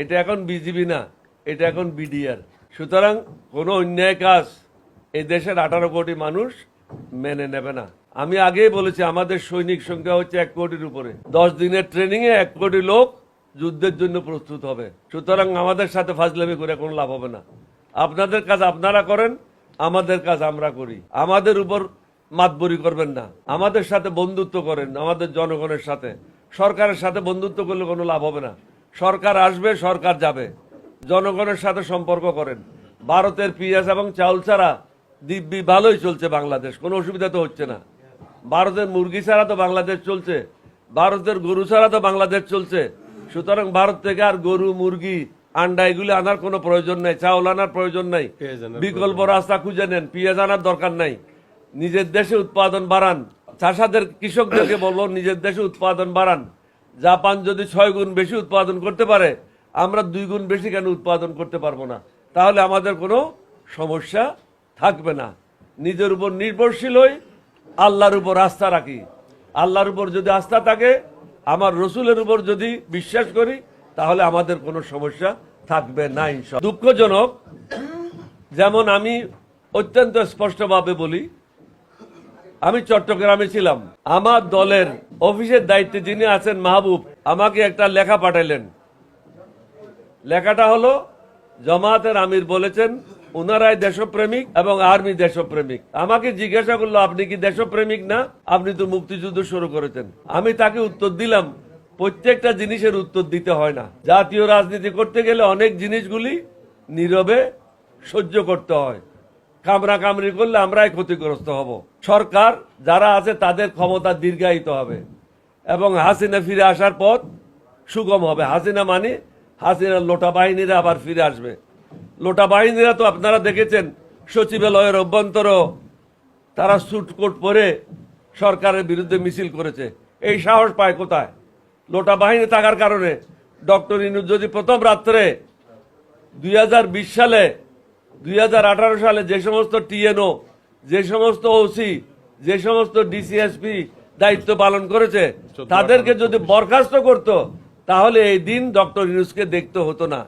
এটা এখন বিজিবি না, এটা এখন বিডিআর সুতরাং কোনো অন্যায় কাজ এই দেশের আঠারো কোটি মানুষ মেনে নেবে না। আমি আগেই বলেছি, আমাদের সৈনিক সংখ্যা হচ্ছে এক কোটির উপরে। দশ দিনের ট্রেনিং এ এক কোটি লোক যুদ্ধের জন্য প্রস্তুত হবে। সুতরাং আমাদের সাথে ফাজলামি করে কোনো লাভ হবে না। আপনাদের কাজ আপনারা করেন, আমাদের কাজ আমরা করি। আমাদের উপর মাতবরি করবেন না। আমাদের সাথে বন্ধুত্ব করেন, আমাদের জনগণের সাথে। সরকারের সাথে বন্ধুত্ব করলে কোনো লাভ হবে না। সরকার আসবে সরকার যাবে। জনগণের সাথে সম্পর্ক করেন। ভারতের পিঁয়াজ এবং চাউল ছাড়া দিব্যি ভালোই চলছে বাংলাদেশ কোনো অসুবিধা তো হচ্ছে না। ভারতের মুরগি ছাড়া তো বাংলাদেশ চলছে ভারতের গরু ছাড়া তো বাংলাদেশ চলছে। সুতরাং ভারত থেকে আর গরু মুরগি আন্ডা এগুলি আনার কোনো প্রয়োজন নাই চাউল আনার প্রয়োজন নাই। বিকল্প রাস্তা খুঁজে নেন পেঁয়াজ আনার দরকার নাই। নিজের দেশে উৎপাদন বাড়ান। চাষাদের কৃষকদেরকে বলব নিজের দেশে উৎপাদন বাড়ান। জাপান যদি ছয় গুণ বেশি উৎপাদন করতে পারে, আমরা দুই গুণ বেশি কেন উৎপাদন করতে পারব না? তাহলে আমাদের কোনো সমস্যা থাকবে না। নিজের উপর নির্ভরশীল হই, আল্লাহর উপর আস্থা রাখি। আল্লাহর উপর যদি আস্থা থাকে, আমার রসুলের উপর যদি বিশ্বাস করি, তাহলে আমাদের কোনো সমস্যা থাকবে না দুঃখজনক, যেমন আমি অত্যন্ত স্পষ্টভাবে বলি, আমি চট্টগ্রামে ছিলাম। আমার দলের অফিসের দায়িত্বে যিনি আছেন মাহবুব, আমাকে একটা লেখা পাঠাইলেন। লেখাটা হলো জমাতের আমির বলেছেন ওনারাই দেশপ্রেমিক এবং আর্মি দেশপ্রেমিক। আমাকে জিজ্ঞাসা করল, আপনি কি দেশপ্রেমিক না? আপনি তো মুক্তিযুদ্ধ শুরু করেছেন। আমি তাকে উত্তর দিলাম, প্রত্যেকটা জিনিসের উত্তর দিতে হয় না। জাতীয় রাজনীতি করতে গেলে অনেক জিনিসগুলি নীরবে সহ্য করতে হয়। কামরা কামড়ি করলে আমরাই ক্ষতিগ্রস্ত হব। সরকার যারা আছে তাদের ক্ষমতা দীর্ঘায়িত হবে। এবং হাসিনা ফিরে আসার পথ সুগম হবে। হাসিনা মানে হাসিনা লোটা বাহিনীরা আবার ফিরে আসবে। লোটা বাহিনীরা তো আপনারা দেখেছেন, সচিবালয়ের অভ্যন্তর তারা স্যুট কোট পরে সরকারের বিরুদ্ধে মিছিল করেছে। এই সাহস পায় কোথায়? লোটা বাহিনী থাকার কারণে। ডক্টর ইনুজ যদি প্রথম রাত্রে দুই হাজার বিশ সালে, দুই হাজার আঠারো সালে যে সমস্ত টিএনও, যে সমস্ত ওসি, যে সমস্ত ডিসিএসপি দায়িত্ব পালন করেছে। তাদেরকে যদি বরখাস্ত করত তাহলে এই দিন ডক্টর ইউনুসকে দেখতে হতো না।